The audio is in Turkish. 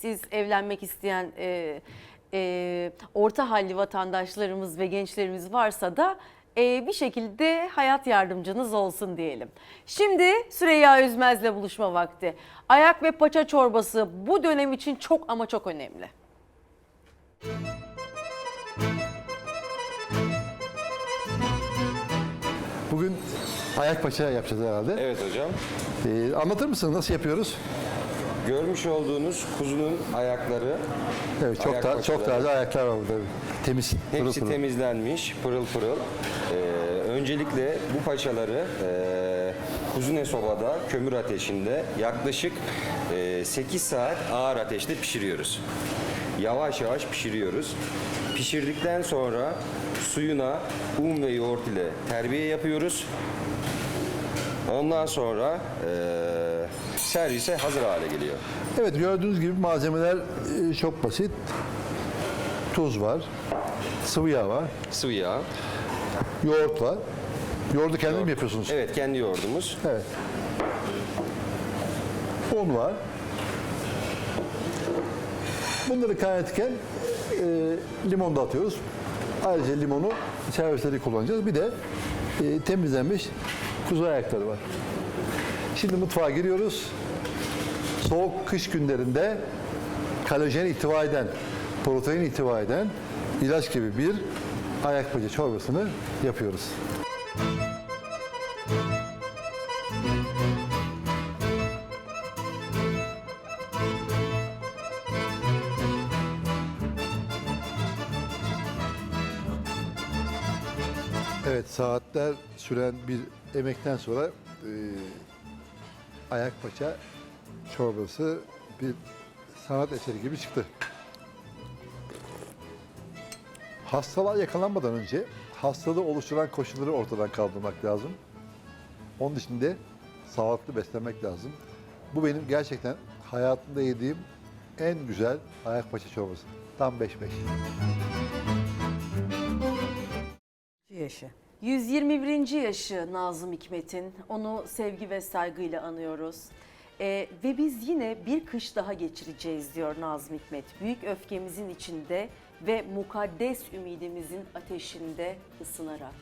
siz evlenmek isteyen e, e, orta halli vatandaşlarımız ve gençlerimiz varsa da e, bir şekilde hayat yardımcınız olsun diyelim. Şimdi Süreyya Üzmez'le buluşma vakti. Ayak ve paça çorbası bu dönem için çok ama çok önemli. Bugün ayak paça yapacağız herhalde. Evet hocam. Ee, anlatır mısın nasıl yapıyoruz? Görmüş olduğunuz kuzunun ayakları Evet çok Ayak da, paçaları. çok taze ayaklar var burada. Temiz. pırıl hepsi pırıl. temizlenmiş, pırıl pırıl. Ee, öncelikle bu paçaları e, kuzune sobada kömür ateşinde yaklaşık e, 8 saat ağır ateşte pişiriyoruz. Yavaş yavaş pişiriyoruz. Pişirdikten sonra suyuna un ve yoğurt ile terbiye yapıyoruz. Ondan sonra e, servise hazır hale geliyor. Evet gördüğünüz gibi malzemeler e, çok basit. Tuz var, sıvı yağ var, Sıvı yağ. yoğurt var. Yoğurdu kendin mi yapıyorsunuz? Evet kendi yoğurdumuz. Evet. Un var. Bunları kaynatırken e, limon da atıyoruz. Ayrıca limonu servislerde kullanacağız. Bir de e, temizlenmiş kuzu ayakları var. Şimdi mutfağa giriyoruz. Soğuk kış günlerinde kolajen ihtiva eden, protein ihtiva eden ilaç gibi bir ayak paça çorbasını yapıyoruz. Evet saatler süren bir emekten sonra e, ayak paça çorbası bir sanat eseri gibi çıktı. Hastalığa yakalanmadan önce hastalığı oluşturan koşulları ortadan kaldırmak lazım. Onun için de sağlıklı beslenmek lazım. Bu benim gerçekten hayatımda yediğim en güzel ayak paça çorbası. Tam 5-5. yaşı. 121. yaşı Nazım Hikmet'in. Onu sevgi ve saygıyla anıyoruz. Ee, ve biz yine bir kış daha geçireceğiz diyor Nazım Hikmet. Büyük öfkemizin içinde ve mukaddes ümidimizin ateşinde ısınarak.